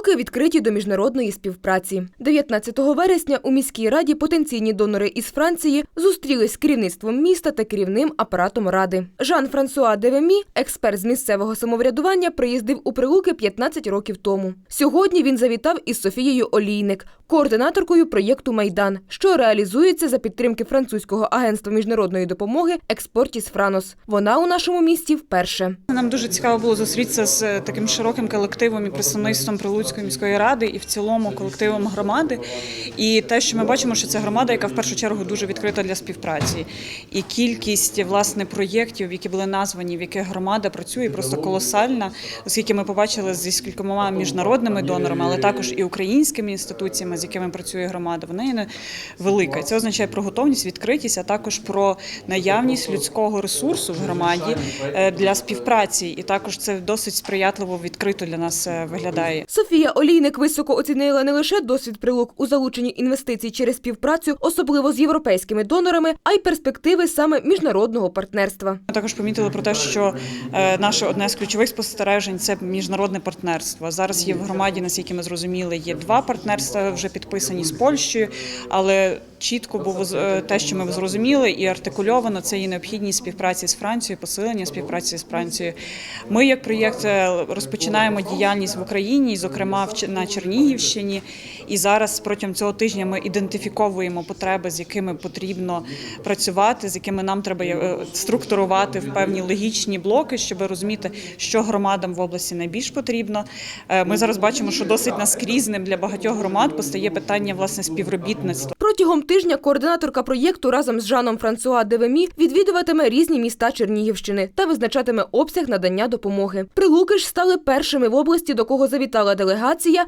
Прилуки відкриті до міжнародної співпраці. 19 вересня у міській раді потенційні донори із Франції зустрілись з керівництвом міста та керівним апаратом ради. Жан-Франсуа Девемі, експерт з місцевого самоврядування, приїздив у Прилуки 15 років тому. Сьогодні він завітав із Софією Олійник, координаторкою проєкту Майдан, що реалізується за підтримки французького агентства міжнародної допомоги Експортіс Франос. Вона у нашому місті вперше. Нам дуже цікаво було зустрітися з таким широким колективом і представництвом Прилуцької міської ради, і в цілому колективом громади. І те, що ми бачимо, що це громада, яка в першу чергу дуже відкрита для співпраці. І кількість власне проєктів, які були названі, в яких громада працює, просто колосальна, оскільки ми побачили зі скількома міжнародними донорами, але також і українськими інституціями, з якими працює громада. Вона є велика. Це означає про готовність, відкритість, а також про наявність людського ресурсу в громаді е, для співпраці. І також це досить сприятливо відкрито для нас е, виглядає. Софія Олійник високо оцінила не лише досвід прилук у залученні інвестицій через співпрацю, особливо з європейськими донорами, а й перспективи саме міжнародного партнерства. Ми також помітили про те, що е, наше одне з ключових спостережень це міжнародне партнерство. Зараз є в громаді, наскільки ми зрозуміли, є два партнерства вже підписані з Польщею, але чітко було е, те, що ми зрозуміли і артикульовано, це є необхідність співпраці з Францією, посилення співпраці з Францією. Ми, як проєкт, е, розпочинаємо діяльність в Україні, і, зокрема в на Чернігівщині. І зараз протягом цього тижня ми ідентифіковуємо потреби, з якими потрібно працювати, з якими нам треба е, структурувати в певні логічні блоки, щоб розуміти, що громадам в області найбільш потрібно. Е, Ми зараз бачимо, що досить наскрізним для багатьох громад постає питання власне співробітництва. Протягом тижня координаторка проєкту разом з Жаном Франсуа Девемі відвідуватиме різні міста Чернігівщини та визначатиме обсяг надання допомоги. Прилуки ж стали першими в області, до кого завітала делегація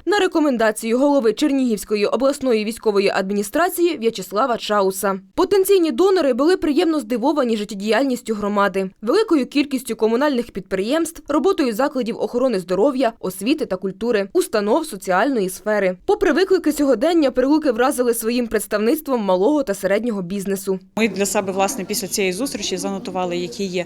на рекомендацію голови Чернігівської обласної військової адміністрації В'ячеслава Чауса. Потенційні донори були приємно здивовані життєдіяльністю громади, великою кількістю комунальних підприємств, роботою закладів охорони здоров'я, освіти та культури, установ соціальної сфери. Попри виклики сьогодення, прилуки вразили своїм представництвом малого та середнього бізнесу. Ми для себе власне після цієї зустрічі занотували, які є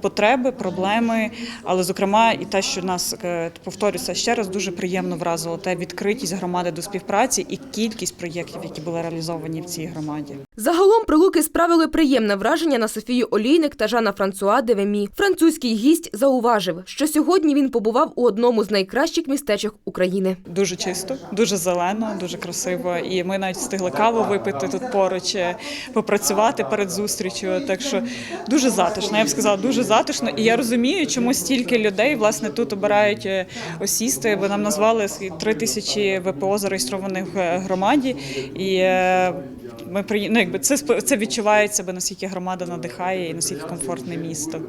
потреби, проблеми, але зокрема і те, що нас е, повторюся ще раз, дуже приємно вразило те відкритість громади до співпраці і кількість проєктів, які були реалізовані в цій громаді. Загалом прилуки справили приємне враження на Софію Олійник та Жана Франсуа Девемі. Французький гість зауважив, що сьогодні він побував у одному з найкращих містечок України. Дуже чисто, дуже зелено, дуже красиво. І ми навіть встигли каву випити тут поруч, е, попрацювати перед зустрічю. Так що дуже затишно. Я б сказала, дуже затишно. І я розумію, чому стільки людей власне тут обирають е, осісти, бо нам назвали три тисячі ВПО зареєстрованих в громаді. І е, ми ну, якби це це відчувається, наскільки громада надихає і наскільки комфортне місто.